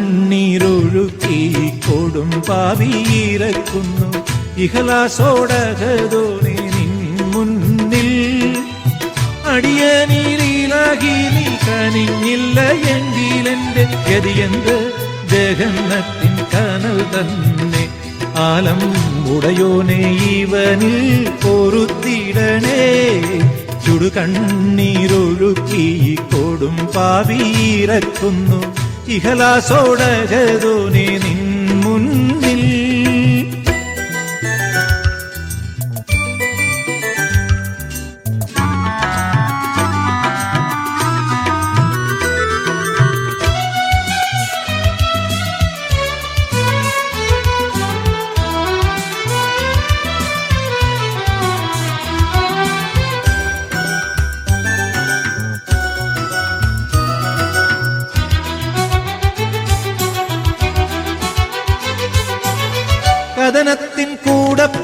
ചുടുകണ്ണീരൊഴുക്കി കൊടും പാവിയിരക്കുന്നു ഇഹലാസോടകതോനെ നിൻ മുന്നിൽ അടിയനീലാകി നീ കനിഞ്ഞില്ല എങ്കിലെന്റെ ഗതിയെന്ത് ജഗന്നത്തിൻ കനൽ തന്നെ ആലം ഉടയോനെ ഇവനിൽ പൊറുത്തിടണേ. ചുടുകണ്ണീരൊഴുക്കി കൊടും പാവീരക്കുന്നു ഇഹലാസോടകതോനെ നിൻ മുൻ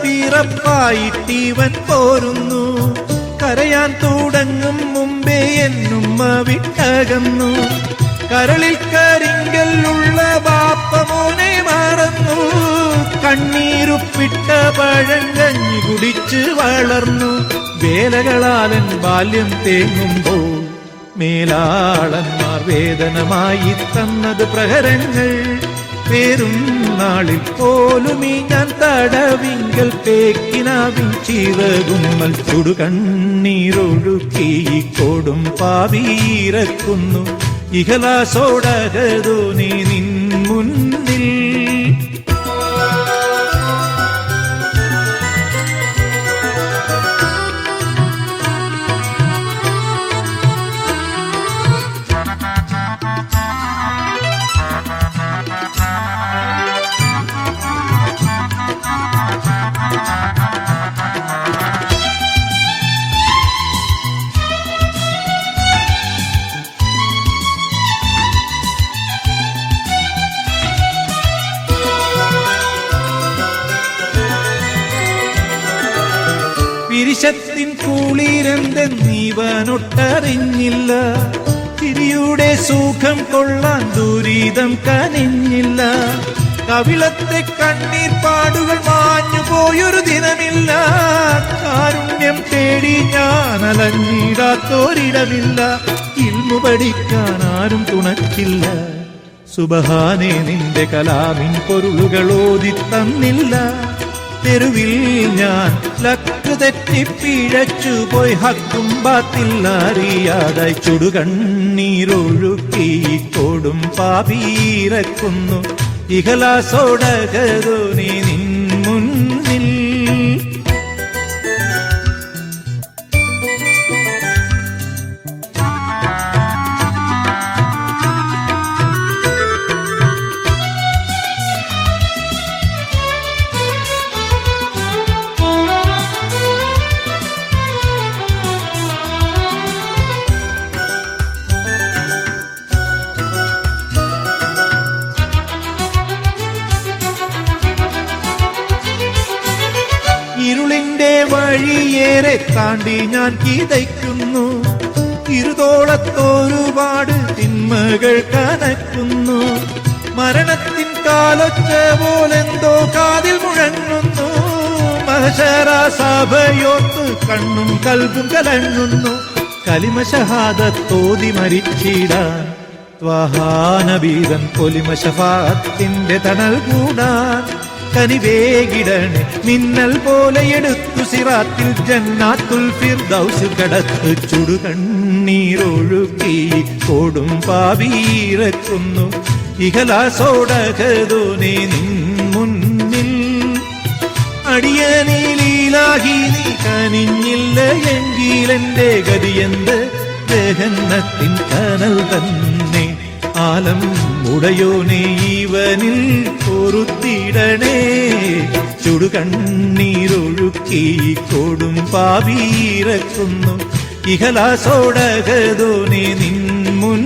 പിറപ്പായിട്ടീവൻ പോരുന്നു. കരയാൻ തുടങ്ങും മുമ്പേ എന്നുമ്മ വിട്ടകന്നു. കരളിൽ കരിങ്കല്ലുള്ള ബാപ്പമോനെ മറന്നു. കണ്ണീരുപ്പിട്ട പഴങ്കഞ്ഞി കുടിച്ച് വളർന്നു. വേലകളാലൻ ബാല്യം തേങ്ങുമ്പോൾ മേലാളന്മാർ വേദനമായി തന്നത് പ്രഹരങ്ങൾ. പേരും നാളിൽ പോലും ഈ ഞാൻ തടവിങ്കൽ തേക്കിനാവിൻ ചിറകുമ്മൽ ചുടുകണ്ണീരൊഴുക്കി കൊടും പാവീരക്കുന്നു ഇഹലാസോടകതോ നീ നിൻ മുന്നിൽ വിരിശത്തിൻ കുളിരെന്തെന്നീവനൊട്ടറിഞ്ഞില്ല തിരിയുടെ സുഖം കൊള്ളാൻ ദുരിതം കനിഞ്ഞില്ല. കവിളത്തെ കണ്ണീർ പാടുകൾ മാഞ്ഞു പോയൊരു ദിനമില്ല. കാരുണ്യം തേടി ഞാൻ അലഞ്ഞിടാത്തോരിടമില്ല. ഇൽമു പഠിക്കാൻ ആരും തുണക്കില്ല. സുബഹാനെ നിന്റെ കലാമിൻ പൊരുളുകൾ ഓതി തന്നില്ല തെരുവിൽ ഞാൻ ലക്ക് തെറ്റി പിഴച്ചു പോയി ഹക്കും അറിയാതായി ചുടുകണ്ണീരൊഴുക്കി കൊടും പാപീരക്കുന്നു. ഇഹലാസോടകരു നീ നിൻ മുന്നിൽ വഴിയേറെ താണ്ടി ഞാൻ കീതയ്ക്കുന്നു. ഇരുതോളത്തോരുപാട് തിന്മകൾ കനക്കുന്നു. മരണത്തിൻ കാലൊച്ച പോലെന്തോ കാതിൽ മുഴങ്ങുന്നു. മഹശര സഭയോത്ത് കണ്ണും കൽബും കലങ്ങുന്നു. കലിമശഹാദത്തോതി മരിച്ചിടാൻ. ത്വഹാനബീതൻ കൊലിമശഫാത്തിന്റെ തണൽ കൂടാൻ. കനിവേകിടണേ മിന്നൽ പോലെ എടുത്തു സിറാത്തിൽ ജന്നാത്തുൽ ഫിർദൗസ് കടത്ത് ചുടുകണ്ണീരൊഴുക്കി കൊടും പാവീരക്കുന്നു. ഇഹലാസോടകതു നീ നിൻ മുന്നിൽ അടിയനീലാഹി നീ കനിഞ്ഞില്ല എങ്കിലെന്റെ ഗതിയെന്ത് ദഹന്നത്തിൻ കനൽ തന്നെ ആലം ഉടയോനെ ഈവനിൽ പൊറുത്തിടണേ. ചുടുകണ്ണീരൊഴുക്കി കൊടും പാവീരക്കുന്നു. ഇഹലാസോടകതോനെ നിൻ മുൻ